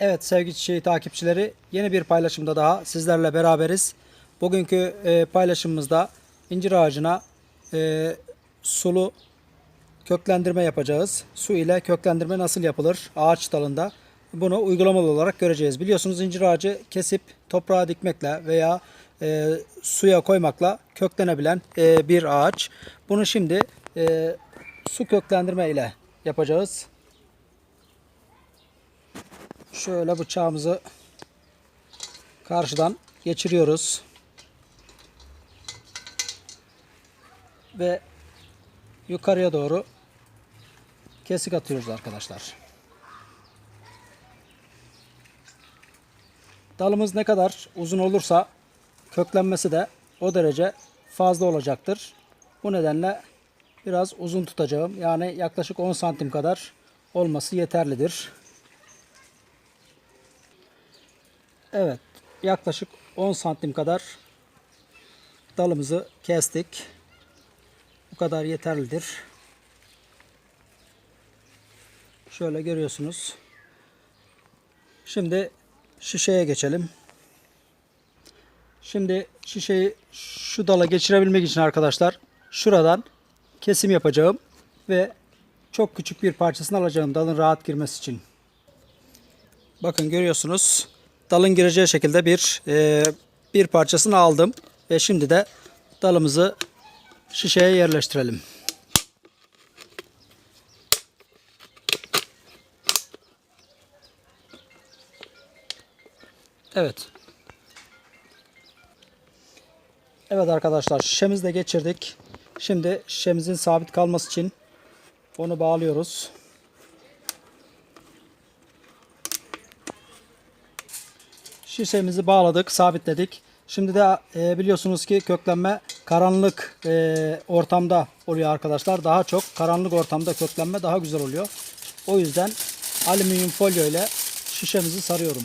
Evet sevgili çiçeği takipçileri yeni bir paylaşımda daha sizlerle beraberiz. Bugünkü e, paylaşımımızda incir ağacına e, sulu köklendirme yapacağız. Su ile köklendirme nasıl yapılır ağaç dalında bunu uygulamalı olarak göreceğiz. Biliyorsunuz incir ağacı kesip toprağa dikmekle veya e, suya koymakla köklenebilen e, bir ağaç. Bunu şimdi e, su köklendirme ile yapacağız. Şöyle bıçağımızı karşıdan geçiriyoruz. Ve yukarıya doğru kesik atıyoruz arkadaşlar. Dalımız ne kadar uzun olursa köklenmesi de o derece fazla olacaktır. Bu nedenle biraz uzun tutacağım. Yani yaklaşık 10 santim kadar olması yeterlidir. Evet, yaklaşık 10 santim kadar dalımızı kestik. Bu kadar yeterlidir. Şöyle görüyorsunuz. Şimdi şişeye geçelim. Şimdi şişeyi şu dala geçirebilmek için arkadaşlar şuradan kesim yapacağım ve çok küçük bir parçasını alacağım dalın rahat girmesi için. Bakın görüyorsunuz dalın gireceği şekilde bir e, bir parçasını aldım ve şimdi de dalımızı şişeye yerleştirelim. Evet. Evet arkadaşlar şişemizi de geçirdik. Şimdi şişemizin sabit kalması için onu bağlıyoruz. Şişemizi bağladık, sabitledik. Şimdi de e, biliyorsunuz ki köklenme karanlık e, ortamda oluyor arkadaşlar. Daha çok karanlık ortamda köklenme daha güzel oluyor. O yüzden alüminyum folyo ile şişemizi sarıyorum.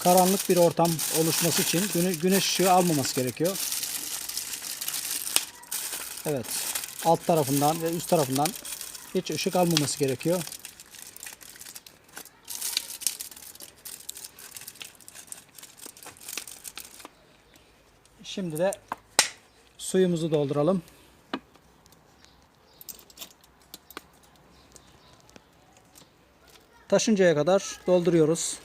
Karanlık bir ortam oluşması için güne- güneş ışığı almaması gerekiyor. Evet. Alt tarafından ve üst tarafından hiç ışık almaması gerekiyor. Şimdi de suyumuzu dolduralım. Taşıncaya kadar dolduruyoruz.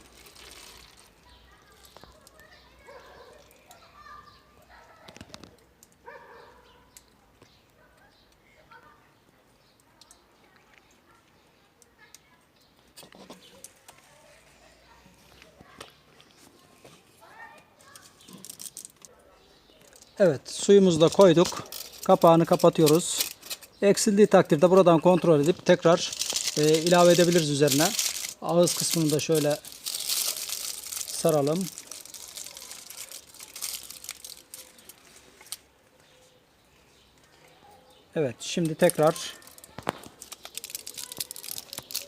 Evet suyumuzu da koyduk. Kapağını kapatıyoruz. Eksildiği takdirde buradan kontrol edip tekrar e, ilave edebiliriz üzerine. Ağız kısmını da şöyle saralım. Evet şimdi tekrar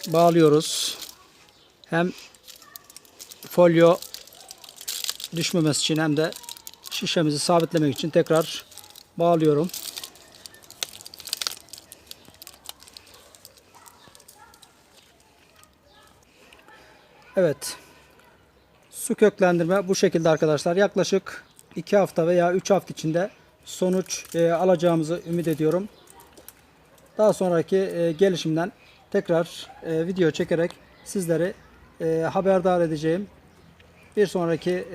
bağlıyoruz. Hem folyo düşmemesi için hem de şişemizi sabitlemek için tekrar bağlıyorum. Evet. Su köklendirme bu şekilde arkadaşlar. Yaklaşık 2 hafta veya 3 hafta içinde sonuç e, alacağımızı ümit ediyorum. Daha sonraki e, gelişimden tekrar e, video çekerek sizleri e, haberdar edeceğim. Bir sonraki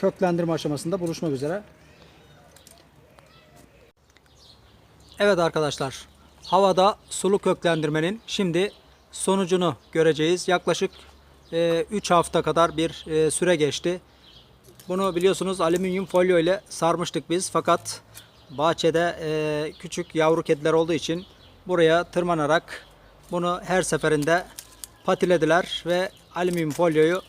köklendirme aşamasında buluşmak üzere. Evet arkadaşlar, havada sulu köklendirmenin şimdi sonucunu göreceğiz. Yaklaşık 3 hafta kadar bir e, süre geçti. Bunu biliyorsunuz alüminyum folyo ile sarmıştık biz. Fakat bahçede e, küçük yavru kediler olduğu için buraya tırmanarak bunu her seferinde patilediler ve alüminyum folyoyu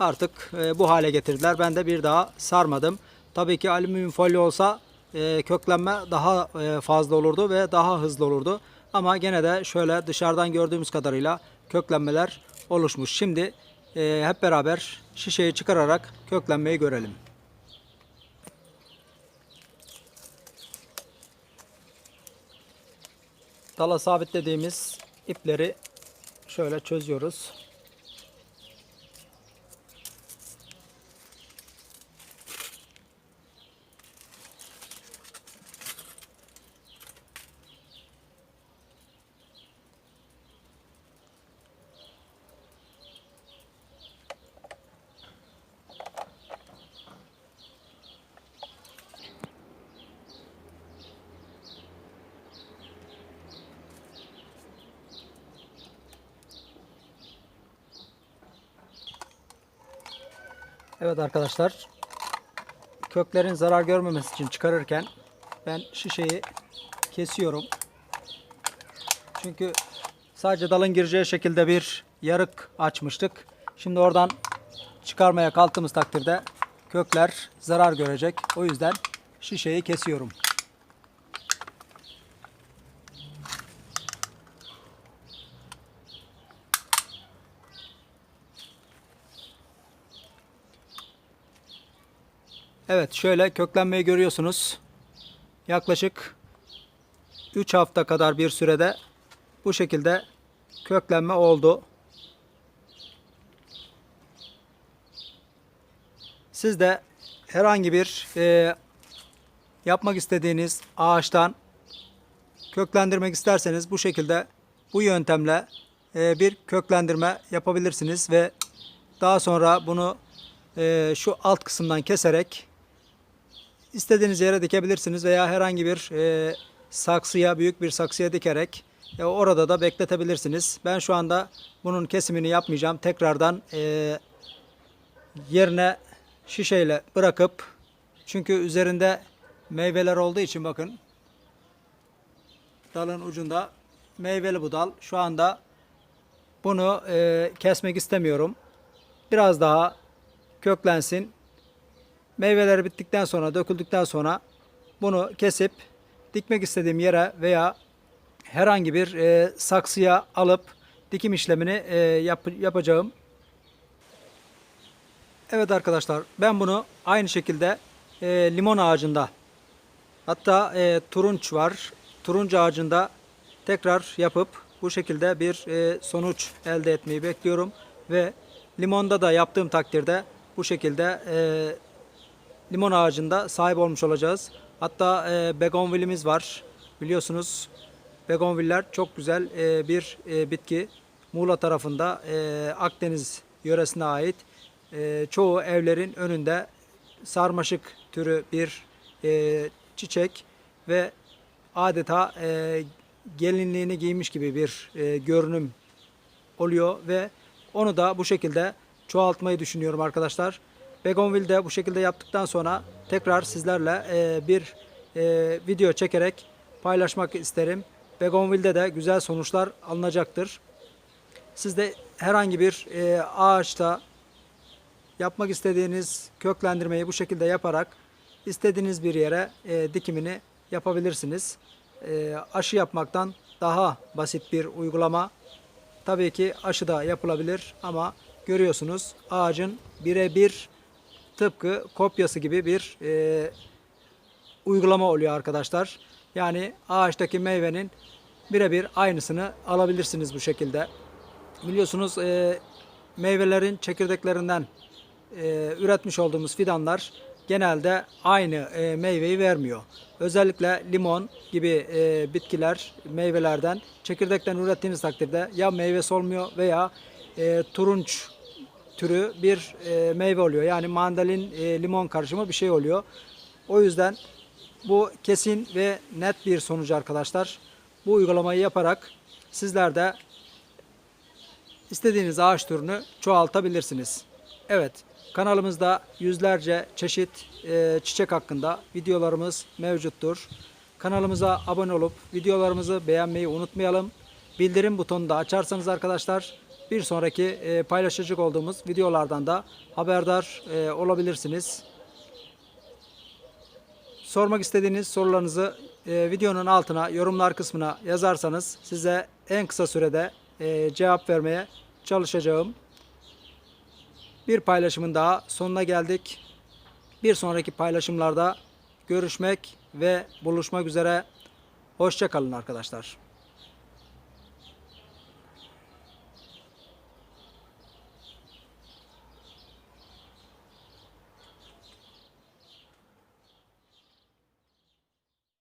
artık e, bu hale getirdiler. Ben de bir daha sarmadım. Tabii ki alüminyum folyo olsa e, köklenme daha e, fazla olurdu ve daha hızlı olurdu. Ama gene de şöyle dışarıdan gördüğümüz kadarıyla köklenmeler oluşmuş. Şimdi e, hep beraber şişeyi çıkararak köklenmeyi görelim. Dala sabitlediğimiz ipleri şöyle çözüyoruz. Evet arkadaşlar. Köklerin zarar görmemesi için çıkarırken ben şişeyi kesiyorum. Çünkü sadece dalın gireceği şekilde bir yarık açmıştık. Şimdi oradan çıkarmaya kalktığımız takdirde kökler zarar görecek. O yüzden şişeyi kesiyorum. Evet şöyle köklenmeyi görüyorsunuz. Yaklaşık 3 hafta kadar bir sürede bu şekilde köklenme oldu. Siz de herhangi bir e, yapmak istediğiniz ağaçtan köklendirmek isterseniz bu şekilde bu yöntemle e, bir köklendirme yapabilirsiniz ve daha sonra bunu e, şu alt kısımdan keserek istediğiniz yere dikebilirsiniz veya herhangi bir e, saksıya, büyük bir saksıya dikerek e, orada da bekletebilirsiniz. Ben şu anda bunun kesimini yapmayacağım. Tekrardan e, yerine şişeyle bırakıp çünkü üzerinde meyveler olduğu için bakın dalın ucunda meyveli bu dal. Şu anda bunu e, kesmek istemiyorum. Biraz daha köklensin. Meyveleri bittikten sonra, döküldükten sonra bunu kesip dikmek istediğim yere veya herhangi bir e, saksıya alıp dikim işlemini e, yap- yapacağım. Evet arkadaşlar ben bunu aynı şekilde e, limon ağacında hatta e, turunç var. Turunç ağacında tekrar yapıp bu şekilde bir e, sonuç elde etmeyi bekliyorum. Ve limonda da yaptığım takdirde bu şekilde e, limon ağacında sahip olmuş olacağız. Hatta e, begonvilimiz var. Biliyorsunuz begonviller çok güzel e, bir e, bitki. Muğla tarafında e, Akdeniz yöresine ait e, çoğu evlerin önünde sarmaşık türü bir e, çiçek ve adeta e, gelinliğini giymiş gibi bir e, görünüm oluyor ve onu da bu şekilde çoğaltmayı düşünüyorum arkadaşlar. Begonville de bu şekilde yaptıktan sonra tekrar sizlerle e, bir e, video çekerek paylaşmak isterim. Begonville'de de güzel sonuçlar alınacaktır. Siz de herhangi bir e, ağaçta yapmak istediğiniz köklendirmeyi bu şekilde yaparak istediğiniz bir yere dikimini yapabilirsiniz. Aşı yapmaktan daha basit bir uygulama. Tabii ki aşı da yapılabilir ama görüyorsunuz ağacın birebir tıpkı kopyası gibi bir e, uygulama oluyor arkadaşlar. Yani ağaçtaki meyvenin birebir aynısını alabilirsiniz bu şekilde. Biliyorsunuz e, meyvelerin çekirdeklerinden e, üretmiş olduğumuz fidanlar genelde aynı e, meyveyi vermiyor. Özellikle limon gibi e, bitkiler, meyvelerden çekirdekten ürettiğiniz takdirde ya meyvesi olmuyor veya e, turunç türü bir e, meyve oluyor. Yani mandalin e, limon karışımı bir şey oluyor. O yüzden bu kesin ve net bir sonuç arkadaşlar. Bu uygulamayı yaparak sizler de istediğiniz ağaç türünü çoğaltabilirsiniz. Evet, kanalımızda yüzlerce çeşit e, çiçek hakkında videolarımız mevcuttur. Kanalımıza abone olup videolarımızı beğenmeyi unutmayalım. Bildirim butonunu da açarsanız arkadaşlar bir sonraki e, paylaşacak olduğumuz videolardan da haberdar e, olabilirsiniz. Sormak istediğiniz sorularınızı e, videonun altına yorumlar kısmına yazarsanız size en kısa sürede e, cevap vermeye çalışacağım. Bir paylaşımın daha sonuna geldik. Bir sonraki paylaşımlarda görüşmek ve buluşmak üzere. Hoşçakalın arkadaşlar.